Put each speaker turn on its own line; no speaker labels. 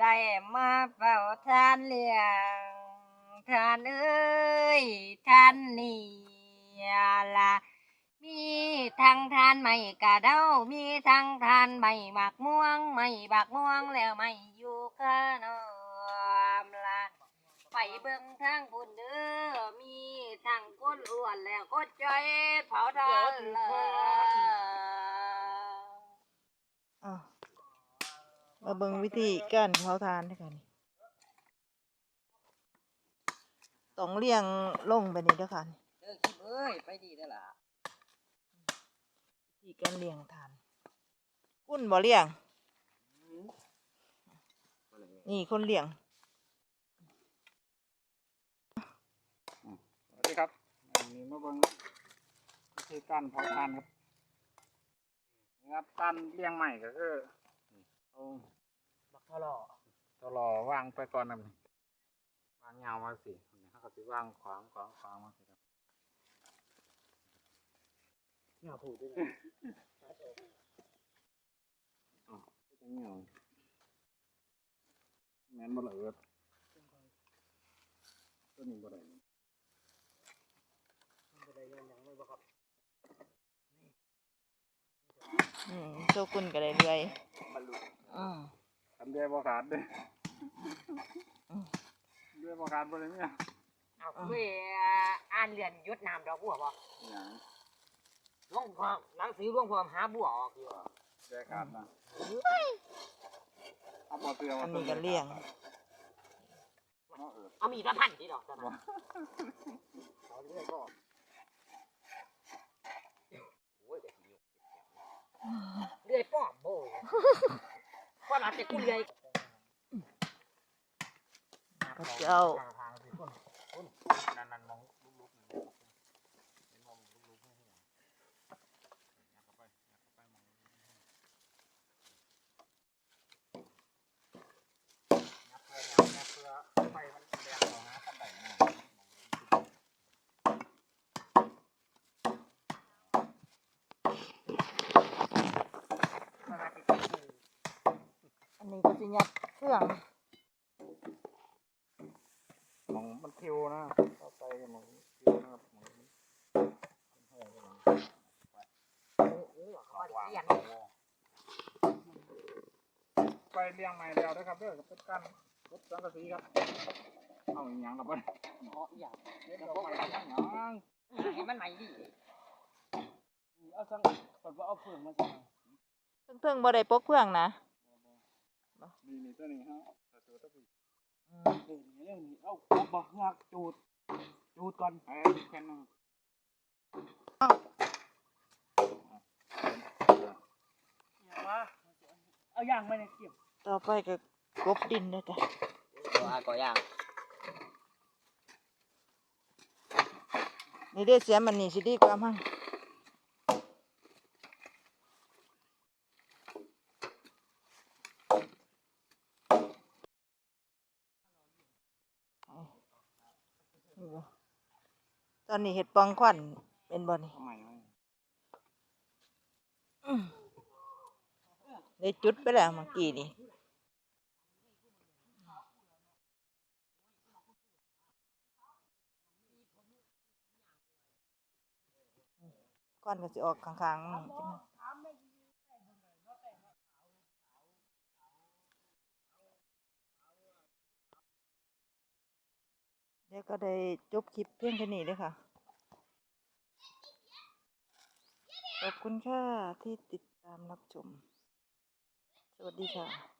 ได้มาเฝ้าทานเลี้ยงทานเอ้ยทานนี่ละมีทั้งทานไม่กะเด้ามีทั้งทานไม่หมักม่วงไม่บักม่วงแล้วไม่อยู่ข้านอมละไปเบิ่งทางพุ่นเด้อมีทั้งก้นอ้วนแล้วก็ใจอยเผาทานละ
อ้าว มาเบิ่งวิธีการเผาทานด้วยกันต้องเลี้ยงลงไปนี่เด้วยค่ะ
เออคิดเอ้ยไปดีได้อล่ะ
วิธีการเลี้ยงทานคุณบ่เลี้ยง นี่คนเลี้ยง
สวัสดีครับอันนี้มาเบิ่งวิธีการเผาทานครับนี่ครับการเลี้ยงใหม่ก็คือ เอา
บักทะลอ
ตลอวางไปก่อนนะนี่วางยาวมาสินี่เขาก็สิวางขวางขวางขวางมาสิครับ
อย่าพูดด้วย
อ๋อเป็นยังไงแม่นบ่ละเอิดตัวนี้บ่ได้
อืมโชกุนก็ได้เรื่อย อืม
ทำเดือยบ่ขาดเด้อ
อืม
เดือยบ่ขาดบ่ได้เนี่ย
เอาเว้ยอ่านเรียนยุดน้ำดอกบัวบ่
อหย่าง
หลวงพ่อหนังสือหลวงพ่อหาบัวออกอยู่
เดือยขาดนะเอาบ่เตือ
อั
ว่าน
นี้ก็เลี้ยง
เนาะเออ
เอามีดมาพันที่ดอกตอนนั้น
เอาเรื่อยก็
โอ้ยเดี๋ยวสิยุ่งเลื่อยป้อมโบ้ย เพราะหลังจากกูเลย
ก็เจ้า
ทางทางสิคนคนนั่นนั่นมองลุกๆนั่นเห็นมองลุกๆให้เห็นยัดเข้าไปยัดเข้าไปมองลุกๆให้ยัดเพื่อยัดเพื่อไฟมันแดงออกนะขั้นใดนะ
อันนี้ก็ สิยัดเครื่อง
มองมันคิวนะเข้าไปมองคิวนะครับมองมันมันห้อยไปหลัง
เออเขาบ่ได้เรียน
ไปเลี้ยงใหม่แล้วนะครับเด้อกับเป็นกันรถสังกะสีครับเอาอย่างยังกับมัน
เพราะอย่าง
เฮ็ดดอกไม้อย่างยัง
ให้มันใหม่ดี
เอาสังแบบว่าเอาเฟืองมาใส่
เพิ่งๆบ่ได้ปกเพื่องนะ
นี่นี่ตัวนี้ฮะแต่ตัวตัวนี้
อืม
เออนี่เรื่องนี้เอาเอาบ่หักจูดจูดก่อนไอ้แค่นั้น
อย่างว่าเอาอย่างมาเนี่ยเก็บ
ต่อไปก็กบดินเด้อจ้ะ
ตัวก็อย่าง
นี่ได้เสียมันนี่สิดีกว่ามั้งเอานี่บ่ต อนนี้เห็ดปองควันเป็นบ่นี่
ได้
จุดไปแล้วเมื่อกี้นี่ควันก็จะออกข้างๆ นี่จังนั้นเดี๋ยวก็ได้จบคลิปเพียงแค่นี้เลยค่ะ ขอบคุณค่ะที่ติดตามรับชม สวัสดีค่ะ